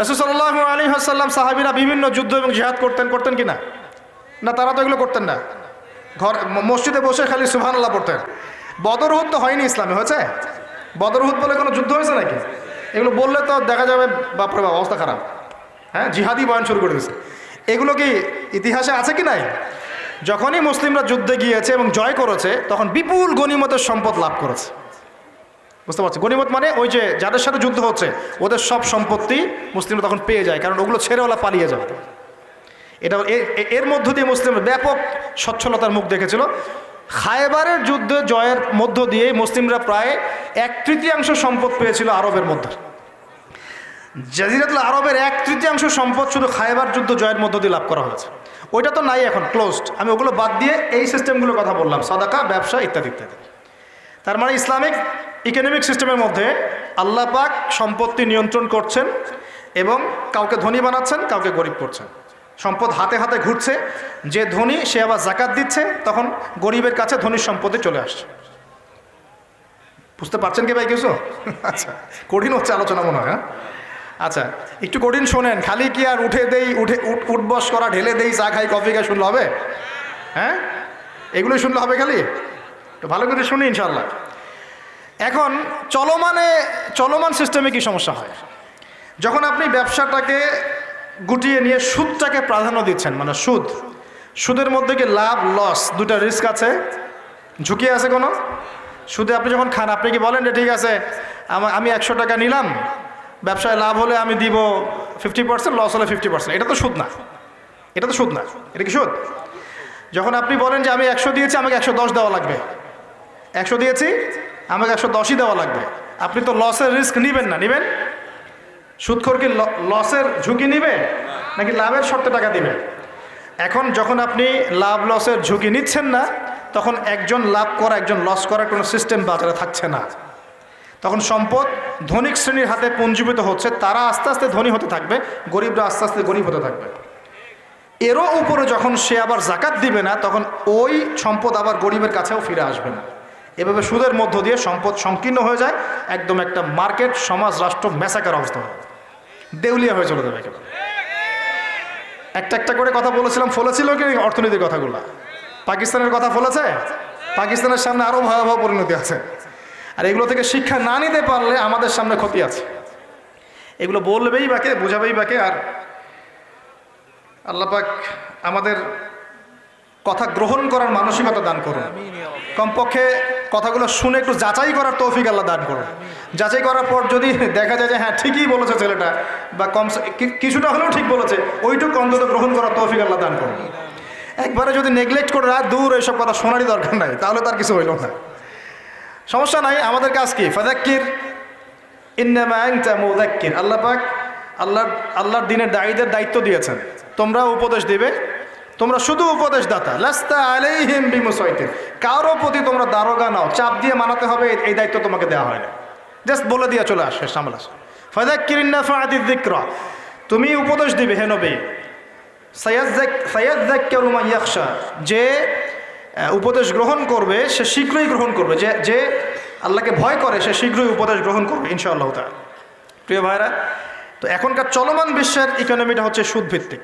রসুসল্লাহ আলী হাসাল্লাম সাহাবিরা বিভিন্ন যুদ্ধ এবং জিহাদ করতেন করতেন কি না? না, তারা তো এগুলো করতেন না। ঘর মসজিদে বসে খালি সুহান আল্লাহ পড়তেন বদরহুদ তো হয়নি ইসলামে, হয়েছে? বদরহুদ বলে কোনো যুদ্ধ হয়েছে নাকি? এগুলো বললে তো দেখা যাবে, বাপরে বাপ, অবস্থা খারাপ। হ্যাঁ জিহাদি বয়ান শুরু করে দিয়েছে। এগুলো কি ইতিহাসে আছে কি নাই? যখনই মুসলিমরা যুদ্ধে গিয়েছে এবং জয় করেছে, তখন বিপুল গণিমতের সম্পদ লাভ করেছে। বুঝতে পারছি। গণিমত মানে ওই যে যাদের সাথে যুদ্ধ হচ্ছে, ওদের সব সম্পত্তি মুসলিমরা তখন পেয়ে যায়, কারণ ওগুলো ছেড়েওয়ালা পালিয়ে যাবে এটা এর মধ্য দিয়ে মুসলিমরা ব্যাপক সচ্ছলতার মুখ দেখেছিল। খায়বারের যুদ্ধে জয়ের মধ্য দিয়ে মুসলিমরা প্রায় এক তৃতীয়াংশ সম্পদ পেয়েছিল আরবের মধ্যে। জাজিরাতুল আরবের এক তৃতীয়াংশ সম্পদ শুধু খায়বার যুদ্ধ জয়ের মধ্য দিয়ে লাভ করা হয়েছে। ওইটা তো নাই এখন ক্লোজড আমি ওগুলো বাদ দিয়ে এই সিস্টেমগুলোর কথা বললাম, সাদাকা, ব্যবসা, ইত্যাদি ইত্যাদি। তার মানে ইসলামিক ইকোনমিক সিস্টেমের মধ্যে আল্লাহ পাক সম্পত্তি নিয়ন্ত্রণ করছেন এবং কাউকে ধনী বানাচ্ছেন, কাউকে গরিব করছেন। সম্পদ হাতে হাতে ঘুরছে, যে ধনী সে আবার জাকাত দিচ্ছে, তখন গরিবের কাছে ধনীর সম্পদে চলে আসছে। বুঝতে পারছেন কি ভাই কিছু? আচ্ছা কঠিন হচ্ছে আলোচনা মনে হয় হ্যাঁ? আচ্ছা একটু কঠিন শোনেন, খালি কি আর উঠে দেই, উঠে উঠ- উঠবস করা, ঢেলে দেই, চা খাই, কফি খাই, শুনলে হবে? হ্যাঁ? এগুলোই শুনলে হবে খালি? তো ভালো করে শুনি ইনশাল্লাহ এখন চলমানে, চলমান সিস্টেমে কি সমস্যা হয়? যখন আপনি ব্যবসাটাকে গুটিয়ে নিয়ে সুদটাকে প্রাধান্য দিচ্ছেন মানে সুদ, সুদের মধ্যে কি লাভ লস দুটা রিস্ক আছে? ঝুঁকি আছে কোনো? সুদে আপনি যখন খান, আপনি কি বলেন যে ঠিক আছে, আমি একশো টাকা নিলাম, ব্যবসায় লাভ হলে আমি দিব ফিফটি পার্সেন্ট লস হলে ফিফটি পার্সেন্ট এটা তো সুদ না। এটা তো সুদ না। এটা কি সুদ? যখন আপনি বলেন যে আমি একশো দিয়েছি, আমাকে একশো দশ দেওয়া লাগবে। একশো দিয়েছি আমাকে একশো দশই দেওয়া লাগবে। আপনি তো লসের রিস্ক নেবেন না, নেবেন? সুদখোর কি লসের ঝুঁকি নিবে? নাকি লাভের শর্তে টাকা দিবে? এখন যখন আপনি লাভ লসের ঝুঁকি নিচ্ছেন না, তখন একজন লাভ করা, একজন লস করার কোনো সিস্টেম বাজারে থাকছে না। তখন সম্পদ ধনিক শ্রেণির হাতে পুঞ্জীবিত হচ্ছে, তারা আস্তে আস্তে ধনী হতে থাকবে, গরিবরা আস্তে আস্তে গরিব হতে থাকবে। এরও উপরে যখন সে আবার জাকাত দিবে না, তখন ওই সম্পদ আবার গরিবের কাছেও ফিরে আসবে না। এভাবে সুদের মধ্য দিয়ে সম্পদ সংকীর্ণ হয়ে যায়, একদম একটা মার্কেট, সমাজ, রাষ্ট্র মেসাকার অবস্থা হয় দেউলিয়া হয়ে চলে যাবে একটা একটা করে কথা বলেছিলাম, ফলেছিল কি অর্থনীতির কথাগুলো? পাকিস্তানের কথা ফলেছে? পাকিস্তানের সামনে আরও ভয়াবহ পরিণতি আছে। আর এগুলো থেকে শিক্ষা না নিতে পারলে আমাদের সামনে ক্ষতি আছে। এগুলো বলবেই বাকে বোঝাবেই বাকে আর আল্লাপাক আমাদের কথা গ্রহণ করার মানসিকতা দান করুন। কমপক্ষে কথাগুলো শুনে একটু যাচাই করার তৌফিক আল্লাহ দান করুন। যাচাই করার পর যদি দেখা যায় যে হ্যাঁ ঠিকই বলেছে ছেলেটা, বা কম কিছুটা হলেও ঠিক বলেছে, ওইটুকু অন্তত গ্রহণ করার তৌফিক আল্লাহ দান করুন। একবারে যদি নেগলেক্ট করে রাত দূর এইসব কথা শোনারই দরকার নাই, তাহলে তার কিছু হইল না। সমস্যা নাই, আমাদের কাজ কি? ফাদাক্কির ইন্নামা আনতা মুযাক্কির। আল্লাহ পাক আল্লাহর আল্লাহর দিনের দায়ীদের দায়িত্ব দিয়েছেন। তোমরা উপদেশ দিবে। তোমরা শুধু উপদেশ দাতা লাস্তা আলাইহিম বিমুসাইতির কারও প্রতি তোমরা দারোগা নাও, চাপ দিয়ে মানাতে হবে এই- দায়িত্ব তোমাকে দেওয়া হয় না। জাস্ট বলে দিয়ে চলে আসে, সামলা ফাদাক্কির ইন্নাফাআতি যিকরা। তুমি উপদেশ দিবে, হে নবী। সায়াজ্জাক্কারু মান ইয়াখশা। যে উপদেশ গ্রহণ করবে, সে শীঘ্রই গ্রহণ করবে। যে যে আল্লাহকে ভয় করে, সে শীঘ্রই উপদেশ গ্রহণ করবে, ইনশাআল্লাহ তাআলা। প্রিয় ভাইরা, তো এখনকার চলমান বিশ্বের ইকোনমিটা হচ্ছে সুদভিত্তিক।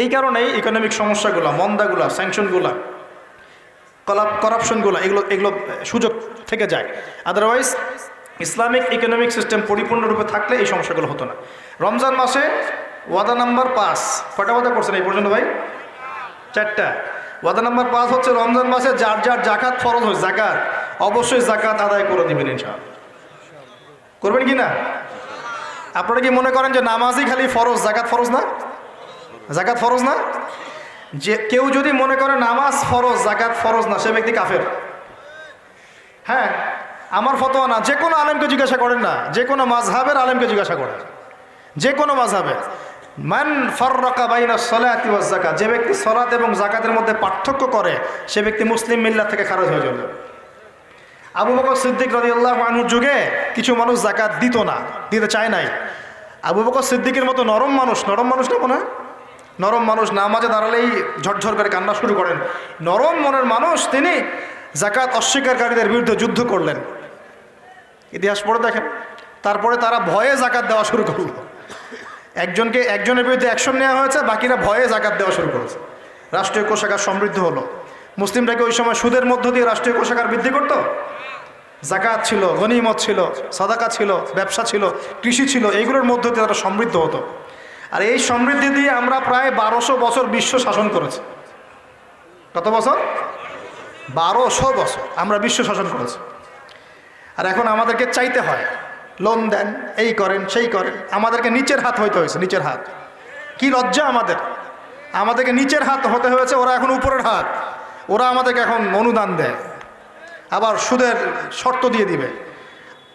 এই কারণেই ইকোনমিক সমস্যাগুলো, মন্দাগুলো স্যাংশনগুলো কলাপ করাপশনগুলো এগুলো এগুলো সুযোগ থেকে যায়। আদারওয়াইজ ইসলামিক ইকোনমিক সিস্টেম পরিপূর্ণরূপে থাকলে এই সমস্যাগুলো হতো না। রমজান মাসে ওয়াদা নাম্বার পাঁচ কটা ওয়াদা করছেন এই পর্যন্ত ভাই? চারটা। ওয়াদা নাম্বার পাঁচ হচ্ছে রমজান মাসে যার যার জাকাত ফরজ হয়, জাকাত, অবশ্যই জাকাত আদায় করে দিবেন ইনশাআল্লাহ। করবেন কি না? আপনারা কি মনে করেন যে নামাজই খালি ফরজ, জাকাত ফরজ না? জাকাত ফরজ না? যে কেউ যদি মনে করে নামাজ ফরজ, জাকাত ফরজ না, সে ব্যক্তি কাফের। হ্যাঁ আমার ফতোয়া না, যে কোনো আলেমকে জিজ্ঞাসা করেন না, যে কোনো মাঝহাবের আলেমকে জিজ্ঞাসা করেন। যে কোনো মাঝহাবের মান ফররাকা বাইনা সলাতি জাকাত যে ব্যক্তি সলাত এবং জাকাতের মধ্যে পার্থক্য করে, সে ব্যক্তি মুসলিম মিল্লাত থেকে খারজ হয়ে যাবে আবু বকর সিদ্দিক রাদিয়াল্লাহু মানুষ যুগে কিছু মানুষ জাকাত দিত না, দিতে চায় নাই। আবু বকর সিদ্দিকের মতো নরম মানুষ নরম মানুষ না মনে হয়? নরম মানুষ নামাজে দাঁড়ালেই ঝরঝর করে কান্না শুরু করেন। নরম মনের মানুষ তিনি জাকাত অস্বীকারীদের বিরুদ্ধে যুদ্ধ করলেন। ইতিহাস পড়ে দেখেন। তারপরে তারা ভয়ে জাকাত দেওয়া শুরু করল। একজনকে, একজনের বিরুদ্ধে অ্যাকশন নেওয়া হয়েছে, বাকিরা ভয়ে জাকাত দেওয়া শুরু করেছে। রাষ্ট্রীয় কোষাগার সমৃদ্ধ হলো। মুসলিমরা কি ওই সময় সুদের মধ্য দিয়ে রাষ্ট্রীয় কোষাগার বৃদ্ধি করতো? জাকাত ছিল, গনিমত ছিল, সাদাকা ছিল, ব্যবসা ছিল, কৃষি ছিল, এইগুলোর মধ্য দিয়ে তারা সমৃদ্ধ হতো। আর এই সমৃদ্ধি দিয়ে আমরা প্রায় বারোশো বছর বিশ্ব শাসন করেছি। কত বছর? বারোশো বছর আমরা বিশ্ব শাসন করেছি। আর এখন আমাদেরকে চাইতে হয় লোন দেন, এই করেন, সেই করেন। আমাদেরকে নিচের হাত হইতে হয়েছে, নিচের হাত। কি লজ্জা আমাদের। আমাদেরকে নিচের হাত হতে হয়েছে, ওরা এখন উপরের হাত। ওরা আমাদেরকে এখন অনুদান দেয়। আবার সুদের শর্ত দিয়ে দিবে।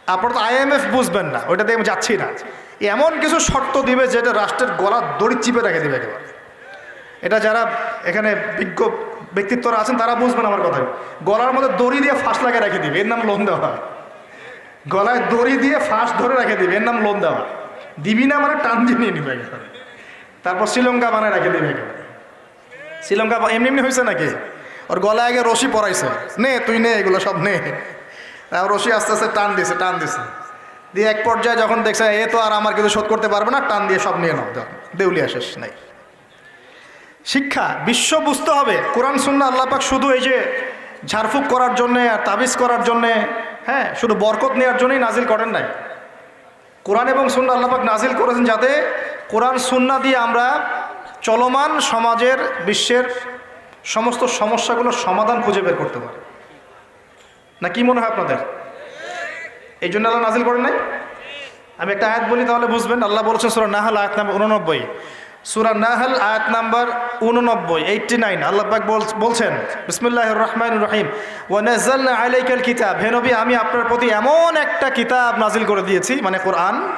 আপনারা তো আইএমএফ বুঝবেন না, ওইটা দিয়ে আমি যাচ্ছি না। এমন কিছু শর্ত দিবে যেটা রাষ্ট্রের গলার দড়ি চিপে রেখে দিবে একেবারে। এটা যারা এখানে বিজ্ঞ ব্যক্তিত্বরা আছেন, তারা বুঝবেন আমার কথা গলার মধ্যে দড়ি দিয়ে ফাঁস লাগিয়ে রেখে দিবে, এর নাম লোন দেওয়া গলায় দড়ি দিয়ে ফাঁস ধরে রেখে দিবে, এর নাম লোন দেওয়া দিবি না মানে টান দিয়ে নিয়ে নিবে তারপর শ্রীলঙ্কা বানায় রেখে দিবে একেবারে। শ্রীলঙ্কা এমনি এমনি হয়েছে নাকি? ওর গলায় আগে রশি পরাইছে। নে, তুই নে, এগুলো সব নে। রশি আস্তে আস্তে টান দিছে টান দিছে। দিয়ে এক পর্যায়ে যখন দেখছে, এ তো আর আমার কিছু শোধ করতে পারবে না, টান দিয়ে সব নিয়ে নাও। দেউলিয়া শেষ, নাই। শিক্ষা, বিশ্ব বুঝতে হবে। কোরআন সুন্না আল্লাপাক শুধু এই যে ঝাড়ফুঁক করার জন্যে আর তাবিজ করার জন্যে হ্যাঁ শুধু বরকত নেওয়ার জন্যই নাজিল করেন নাই। কোরআন এবং সুন্না আল্লাপাক নাজিল করেছেন যাতে কোরআন সুন্না দিয়ে আমরা চলমান সমাজের, বিশ্বের সমস্ত সমস্যাগুলোর সমাধান খুঁজে বের করতে পারি। না, কি মনে হয় আপনাদের? এই জন্য আল্লাহ নাজিল করেন নাই? আমি একটা আয়াত বলি, তাহলে বুঝবেন। আল্লাহ বলছেন সুরা নাহাল, আয়াত নাম্বার উননব্বই। সুরা নাহাল, আয়াত নাম্বার উননব্বই এইটটি নাইন আল্লাহ পাক বল- বলছেন বিসমুল্লাহ রহমান রহিম। ওয়ানাজ্জালনা আলাইকাল কিতাব। হে নবী, আমি আপনার প্রতি এমন একটা কিতাব নাজিল করে দিয়েছি মানে কোরআন।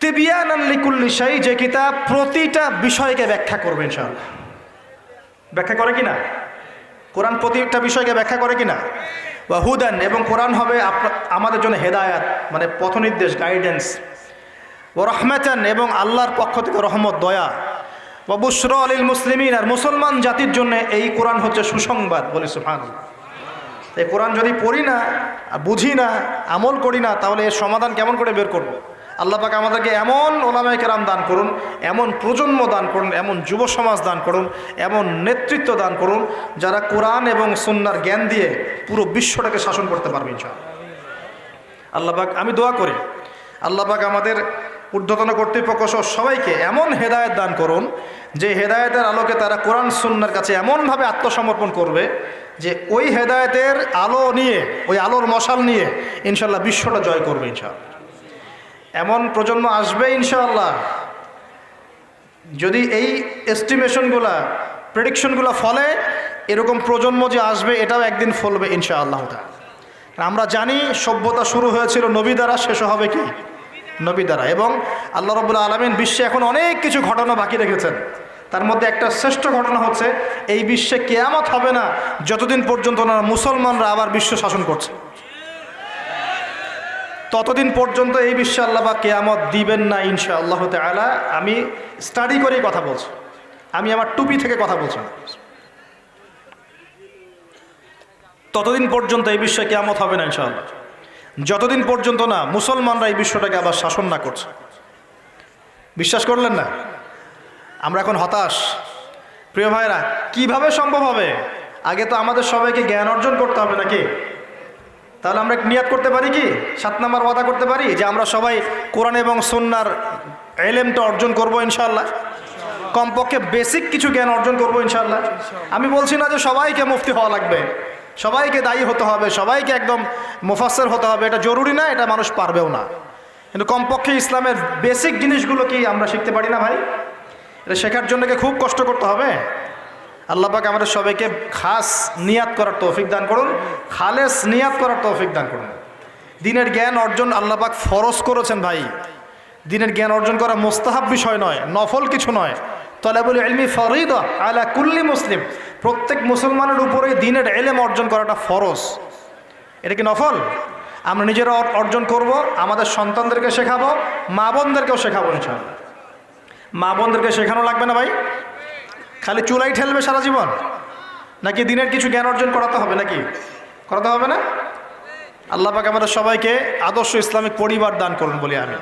তিবিয়ান লিকুল্লি শাই, যে কিতাব প্রতিটা বিষয়কে ব্যাখ্যা করবে, ইনশাআল্লাহ। ব্যাখ্যা করে কি না কোরআন প্রতিটা বিষয়কে ব্যাখ্যা করে কি না বা হুদান এবং কোরআন হবে আমাদের জন্য হেদায়াত মানে পথ নির্দেশ গাইডেন্স ও রহমাতান এবং আল্লাহর পক্ষ থেকে রহমত, দয়া। ও বুসর আলীল মুসলিমিন, আর মুসলমান জাতির জন্য এই কোরআন হচ্ছে সুসংবাদ বলে সুফান এই কোরআন যদি পড়ি না বুঝি না, আমল করি না, তাহলে এর সমাধান কেমন করে বের করব? আল্লাহ পাক আমাদেরকে এমন ওলামায় কেরাম দান করুন, এমন প্রজন্ম দান করুন, এমন যুব সমাজ দান করুন, এমন নেতৃত্ব দান করুন, যারা কোরআন এবং সুন্নার জ্ঞান দিয়ে পুরো বিশ্বটাকে শাসন করতে পারবে ইনশাআল্লাহ। আল্লাহ পাক, আমি দোয়া করি, আল্লাহ পাক আমাদের ঊর্ধ্বতন কর্তৃপক্ষ সহ সবাইকে এমন হেদায়েত দান করুন, যে হেদায়েতের আলোকে তারা কোরআন সুন্নার কাছে এমনভাবে আত্মসমর্পণ করবে, যে ওই হেদায়েতের আলো নিয়ে, ওই আলোর মশাল নিয়ে ইনশাল্লাহ বিশ্বটা জয় করবে ইনশাআল্লাহ। এমন প্রজন্ম আসবে ইনশাআল্লাহ। যদি এই এস্টিমেশনগুলা প্রেডিকশনগুলো ফলে, এরকম প্রজন্ম যে আসবে, এটাও একদিন ফলবে ইনশাআল্লাহ। আমরা জানি সভ্যতা শুরু হয়েছিল নবী দ্বারা, শেষ হবে কি? নবী দ্বারা। এবং আল্লাহ রবুল্লা আলমিন বিশ্বে এখন অনেক কিছু ঘটনা বাকি রেখেছেন। তার মধ্যে একটা শ্রেষ্ঠ ঘটনা হচ্ছে, এই বিশ্বে কেয়ামত হবে না, যতদিন পর্যন্ত না মুসলমানরা আবার বিশ্ব শাসন করছে। ততদিন পর্যন্ত এই বিশ্বে আল্লাহ বা কেয়ামত দিবেন না ইনশা আল্লাহ তালা আমি স্টাডি করেই কথা বলছি। আমি আমার টুপি থেকে কথা বলছি না। ততদিন পর্যন্ত এই বিশ্বে কেয়ামত হবে না ইনশাআল্লাহ। যতদিন পর্যন্ত না মুসলমানরা এই বিশ্বটাকে আবার শাসন না করছে। বিশ্বাস করলেন না? আমরা এখন হতাশ। প্রিয় ভাইরা কীভাবে সম্ভব হবে? আগে তো আমাদের সবাইকে জ্ঞান অর্জন করতে হবে নাকি? তাহলে আমরা নিয়াত করতে পারি কি? সাত নাম্বার ওয়াদা করতে পারি যে আমরা সবাই কোরআন এবং সন্ন্যার এলেমটা অর্জন করব ইনশাল্লাহ কমপক্ষে বেসিক কিছু জ্ঞান অর্জন করব ইনশাল্লাহ আমি বলছি না যে সবাইকে মুফতি হওয়া লাগবে। সবাইকে দায়ী হতে হবে, সবাইকে একদম মুফাসের হতে হবে। এটা জরুরি না, এটা মানুষ পারবেও না। কিন্তু কমপক্ষে ইসলামের বেসিক জিনিসগুলো কি আমরা শিখতে পারি না ভাই? এটা শেখার জন্য কি খুব কষ্ট করতে হবে? পাক আমাদের সবাইকে খাস নিয়াত করার তৌফিক দান করুন, খালেস নিয়াত করার তৌফিক দান করুন। দিনের জ্ঞান অর্জন পাক ফরজ করেছেন ভাই। দিনের জ্ঞান অর্জন করা মোস্তাহাব বিষয় নয়, নফল কিছু নয়। তলাবুল এলমি ফরিদ আলা কুল্লি মুসলিম। প্রত্যেক মুসলমানের উপরেই দিনের এলেম অর্জন করাটা ফরজ। এটা কি নফল? আমরা নিজেরা অর্জন করব, আমাদের সন্তানদেরকে শেখাবো, মা বোনদেরকেও শেখাবো ইনশাআল্লাহ। মা বোনদেরকে শেখানো লাগবে না ভাই? খালি চুলাই ঠেলবে সারা জীবন? নাকি দিনের কিছু জ্ঞান অর্জন করাতে হবে নাকি? করাতে হবে না? আল্লাহ পাক আমাদের সবাইকে আদর্শ ইসলামিক পরিবার দান করুন বলি আমি।